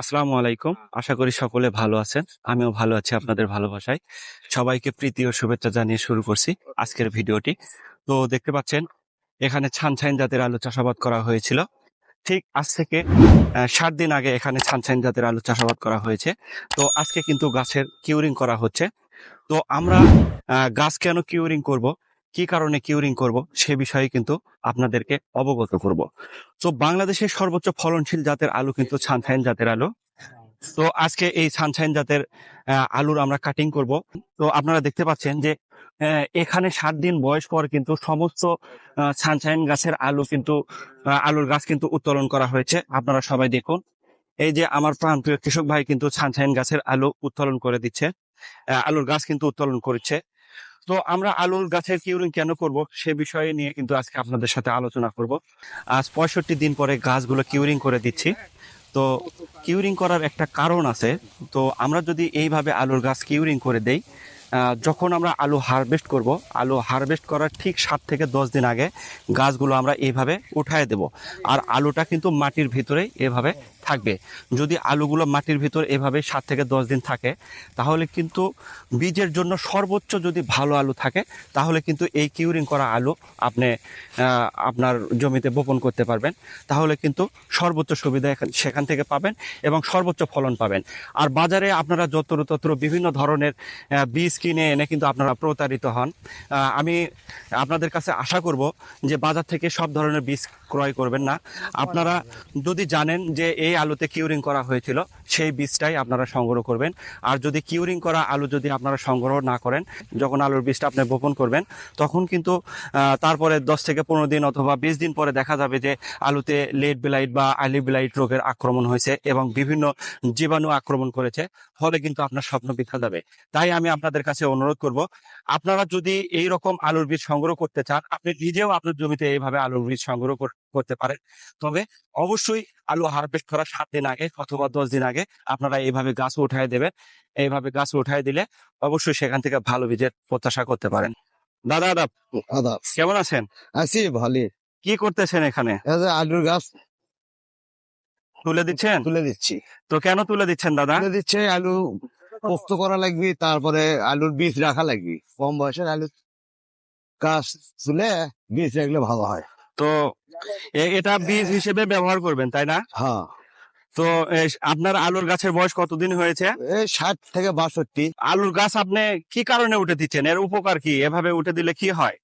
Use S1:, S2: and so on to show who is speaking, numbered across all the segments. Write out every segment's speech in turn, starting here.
S1: আসসালামু আলাইকুম। আশা করি সকলে ভালো আছেন। আমিও ভালো আছি আপনাদের ভালোবাসায়। সবাইকে প্রীতি ও শুভেচ্ছা জানিয়ে শুরু করছি আজকের ভিডিওটি। তো দেখতে পাচ্ছেন, এখানে ছানছাইন জাতের আলু চাষাবাদ করা হয়েছিল। ঠিক আজ থেকে সাত দিন আগে এখানে ছানছাইন জাতের আলু চাষাবাদ করা হয়েছে। তো আজকে কিন্তু গাছের কিউরিং করা হচ্ছে। তো আমরা গাছ কেন কিউরিং করব? কি কারণে কিউরিং করব সে বিষয়ে কিন্তু আপনাদেরকে অবগত করব। তো বাংলাদেশের সর্বোচ্চ ফলনশীল জাতের আলু কিন্তু ছানছাইন জাতের আলু। তো আজকে এই সানশাইন জাতের আলুর আমরা কাটিং করব। তো আপনারা দেখতে পাচ্ছেন যে এখানে সাত দিন বয়স পর কিন্তু সমস্ত সানশাইন গাছের আলু কিন্তু আলুর গাছ কিন্তু উত্তোলন করা হয়েছে। আপনারা সবাই দেখুন। এই যে আমার প্রান্তীয় কৃষক ভাই কিন্তু সানশাইন গাছের আলু উত্তোলন করে দিচ্ছে আলুর গাছ কিন্তু উত্তোলন করছে। তো আমরা আলুর গাছের কিউরিং কেন করব? সে বিষয়ে নিয়ে কিন্তু আজকে আপনাদের সাথে আলোচনা করব। আজ পঁয়ষট্টি দিন পরে গাছগুলো কিউরিং করে দিচ্ছি। তো কিউরিং করার একটা কারণ আছে। তো আমরা যদি এইভাবে আলুর গাছ কিউরিং করে দেই যখন আমরা আলু হারভেস্ট করব, আলু হারভেস্ট করার ঠিক সাত থেকে দশ দিন আগে গাছগুলো আমরা এইভাবে উঠায় দেব। আর আলুটা কিন্তু মাটির ভিতরেই এভাবে থাকবে। যদি আলুগুলো মাটির ভিতর এভাবে সাত থেকে দশ দিন থাকে, তাহলে কিন্তু বীজের জন্য সর্বোচ্চ যদি ভালো আলু থাকে, তাহলে কিন্তু এই কিউরিং করা আলু আপনি আপনার জমিতে বপন করতে পারবেন। তাহলে কিন্তু সর্বোচ্চ সুবিধা সেখান থেকে পাবেন এবং সর্বোচ্চ ফলন পাবেন। আর বাজারে আপনারা যত্র তত্র বিভিন্ন ধরনের বীজ কিনে এনে কিন্তু আপনারা প্রতারিত হন। আমি আপনাদের কাছে আশা করব যে বাজার থেকে সব ধরনের বীজ ক্রয় করবেন না। আপনারা যদি জানেন যে এই আলুতে কিউরিং করা হয়েছিল, সেই বীজটাই আপনারা সংগ্রহ করবেন। আর যদি কিউরিং করা আলু যদি আপনারা সংগ্রহ না করেন, যখন আলুর বীজটা আপনি বপন করবেন, তখন কিন্তু তারপরে দশ থেকে পনেরো দিন অথবা বিশ দিন পরে দেখা যাবে যে আলুতে লেড বিলাইট বা আলি বিলাইট রোগের আক্রমণ হয়েছে এবং বিভিন্ন জীবাণু আক্রমণ করেছে, ফলে কিন্তু আপনার স্বপ্ন বৃথা যাবে তাই আমি আপনাদের কাছে অনুরোধ করব, আপনারা যদি এই রকম আলুর বীজ সংগ্রহ করতে চান, আপনি নিজেও আপনার জমিতে এইভাবে আলুর বীজ সংগ্রহ করতে পারেন। তবে অবশ্যই আলু হারভেস্ট করার সাত দিন আগে অথবা দশ দিন আগে আপনারা এইভাবে গাছ উঠায় দেবেন। এইভাবে গাছ উঠায় দিলে অবশ্যই সেখান থেকে ভালো বীজের প্রত্যাশা করতে পারেন। দাদা দাদা কেমন আছেন?
S2: আছি ভালো
S1: কি করতেছেন এখানে?
S2: আলুর গাছ
S1: তুলে দিচ্ছেন?
S2: তুলে দিচ্ছি।
S1: তো কেন তুলে দিচ্ছেন দাদা?
S2: তুলে দিচ্ছে আলু পোস্ত করা লাগবে তারপরে আলুর বীজ রাখা লাগবে। কম বয়সের আলু গাছ তুলে বীজ রাখলে ভালো হয়।
S1: তো এটা বীজ হিসেবে ব্যবহার করবেন তাই না?
S2: হ্যাঁ।
S1: তো আপনার আলুর গাছের বয়স কতদিন হয়েছে?
S2: ষাট থেকে বাষট্টি।
S1: আলুর গাছ আপনি কি কারণে উঠে দিচ্ছেন? এর উপকার কি? এভাবে উঠে দিলে কি হয়?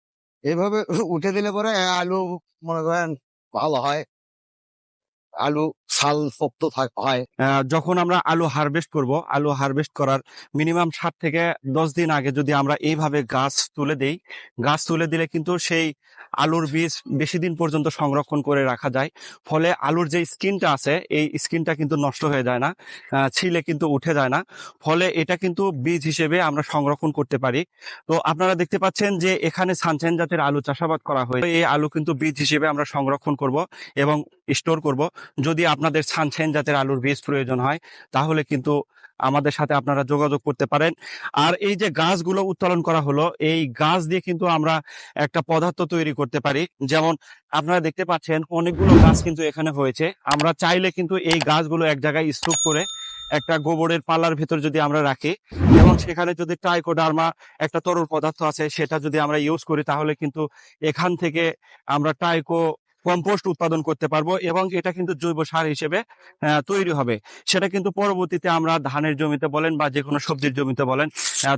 S2: এভাবে উঠে দিলে পরে আলু মনে করেন ভালো হয়। আলু ছাল শক্ত হয়।
S1: যখন আমরা আলু হারভেস্ট করব, আলু হারভেস্ট করার মিনিমাম সাত থেকে দশ দিন আগে যদি আমরা এইভাবে গাছ তুলে দেই, গাছ তুলে দিলে কিন্তু সেই আলুর বীজ বেশি দিন পর্যন্ত সংরক্ষণ করে রাখা যায়। ফলে আলুর যে স্কিনটা আছে, এই স্কিনটা কিন্তু নষ্ট হয়ে যায় না ছিলে কিন্তু উঠে যায় না। ফলে এটা কিন্তু বীজ হিসেবে আমরা সংরক্ষণ করতে পারি। তো আপনারা দেখতে পাচ্ছেন যে এখানে সানশাইন জাতের আলু চাষাবাদ করা হয় এই আলু কিন্তু বীজ হিসেবে আমরা সংরক্ষণ করব এবং স্টোর করব। যদি আপনাদের সানশাইন জাতের আলুর বীজ প্রয়োজন হয়, তাহলে কিন্তু আমাদের সাথে আপনারা যোগাযোগ করতে পারেন। আর এই যে গাছগুলো উত্তোলন করা হলো, এই গাছ দিয়ে কিন্তু আমরা একটা পদার্থ তৈরি করতে পারি। যেমন আপনারা দেখতে পাচ্ছেন, অনেকগুলো গাছ কিন্তু এখানে হয়েছে। আমরা চাইলে কিন্তু এই গাছগুলো এক জায়গায় স্তূপ করে একটা গোবরের পাল্লার ভেতর যদি আমরা রাখি, এবং সেখানে যদি ট্রাইকোডার্মা একটা তরল পদার্থ আছে, সেটা যদি আমরা ইউজ করি, তাহলে কিন্তু এখান থেকে আমরা ট্রাইকো কম্পোস্ট উৎপাদন করতে পারব এবং এটা কিন্তু জৈব সার হিসেবে তৈরি হবে। সেটা কিন্তু পরবর্তীতে আমরা ধানের জমিতে বলেন বা যে কোনো সবজির জমিতে বলেন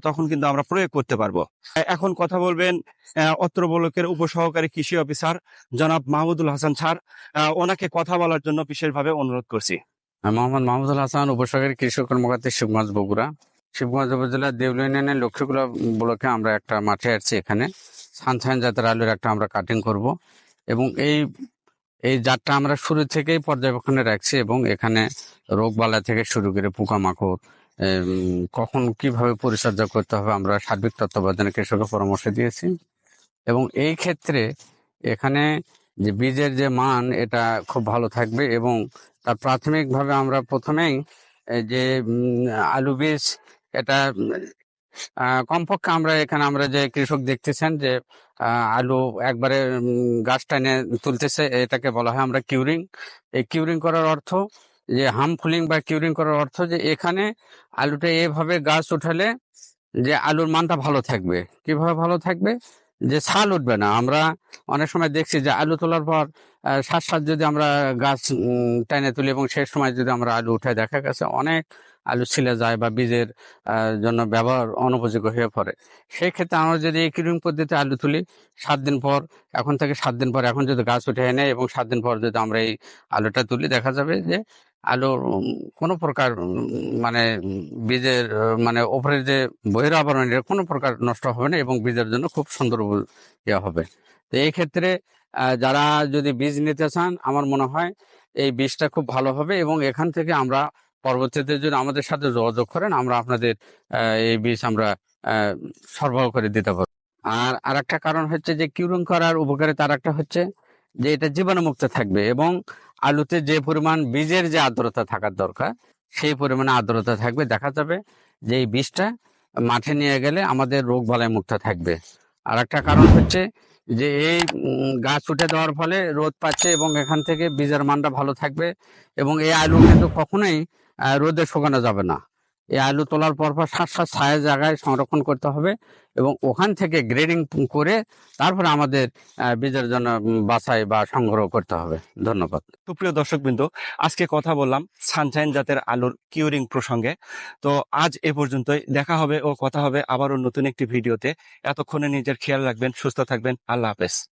S1: তখন কিন্তু আমরা প্রয়োগ করতে পারব। এখন কথা বলবেন আহ, অত্র ব্লকের উপসহকারী কৃষি অফিসার জনাব মাহমুদুল হাসান স্যার ওনাকে কথা বলার জন্য বিশেষভাবে অনুরোধ করছি।
S3: মোহাম্মদ মাহমুদুল হাসান উপসহকারী কৃষি কর্মকর্তা শিবগঞ্জ বগুড়া। শিবগঞ্জ উপজেলার দেউলি ইউনিয়নের লক্ষ্মীগুলা ব্লকে আমরা একটা মাঠে আসছি এখানে। সানশাইন জাতের আলুর একটা আমরা কাটিং করব। এবং এই এই জাতটা আমরা শুরু থেকেই পর্যবেক্ষণে রাখছি এবং এখানে রোগ বালা থেকে শুরু করে পোকামাকড় কখন কীভাবে পরিচর্যা করতে হবে আমরা সার্বিক তত্ত্বাবধানে কৃষকের পরামর্শ দিয়েছি। এবং এই ক্ষেত্রে এখানে যে বীজের যে মান, এটা খুব ভালো থাকবে এবং তার প্রাথমিকভাবে আমরা প্রথমেই যে আলু বীজ, এটা কমপক্ষে আমরা এখানে আমরা যে কৃষক দেখতেছেন যে আলু একবারে গাছ টানে তুলতেছে, এটাকে বলা হয় আমরা কিউরিং। এই কিউরিং করার অর্থ, যে হামফুলিং বা কিউরিং করার অর্থ যে এখানে আলুটা এভাবে গাছ উঠালে যে আলুর মানটা ভালো থাকবে। কীভাবে ভালো থাকবে? যে ছাল উঠবে না। আমরা অনেক সময় দেখছি যে আলু তোলার পর সাত সাত যদি আমরা গাছ টেনে তুলি এবং সেই সময় যদি আমরা আলু উঠে দেখা গেছে অনেক আলু ছিলে যায় বা বীজের জন্য ব্যবহার অনুপযোগী হয়ে পড়ে। সেই ক্ষেত্রে আমরা যদি এই কিউরিং পদ্ধতিতে আলু তুলি, সাত দিন পর, এখন থেকে সাত দিন পর, এখন যদি গাছ উঠে এনে এবং সাত দিন পর যদি আমরা এই আলুটা তুলি, দেখা যাবে যে আলুর কোনো প্রকার মানে বীজের মানে ওপরের যে বহির আবরণ কোনো প্রকার নষ্ট হবে না এবং বীজের জন্য খুব সুন্দর ইয়ে হবে। তো এই ক্ষেত্রে যারা যদি বীজ নিতে চান, আমার মনে হয় এই বীজটা খুব ভালো হবে এবং এখান থেকে আমরা পরবর্তীতে যদি আমাদের সাথে যোগাযোগ করেন, আমরা আপনাদের এই বীজ আমরা সরবরাহ করে দিতে পারব। আর আরেকটা কারণ হচ্ছে যে কিউরিং করার উপকারিতা আরেকটা হচ্ছে যে এটা জীবাণুমুক্ত থাকবে এবং আলুতে যে পরিমাণ বীজের যে আর্দ্রতা থাকার দরকার, সেই পরিমাণে আর্দ্রতা থাকবে। দেখা যাবে যে এই বীজটা মাঠে নিয়ে গেলে আমাদের রোগ বালায় মুক্ত থাকবে। আর একটা কারণ হচ্ছে যে এই গাছ উঠে দেওয়ার ফলে রোদ পাচ্ছে এবং এখান থেকে বীজের মানটা ভালো থাকবে এবং এই আলু কিন্তু কখনোই রোদে শুকানো যাবে না। এই আলু তোলার পর পর সাত সাত ছায়া জায়গায় সংরক্ষণ করতে হবে এবং ওখান থেকে গ্রেডিং করে তারপরে আমাদের বীজের জন্য বাছাই বা সংগ্রহ করতে হবে। ধন্যবাদ।
S1: সুপ্রিয় দর্শকবৃন্দ, আজকে কথা বললাম সানশাইন জাতের আলুর কিউরিং প্রসঙ্গে। তো আজ এ পর্যন্তই। দেখা হবে ও কথা হবে আবারও নতুন একটি ভিডিওতে। এতক্ষণে নিজের খেয়াল রাখবেন, সুস্থ থাকবেন। আল্লাহ হাফেজ।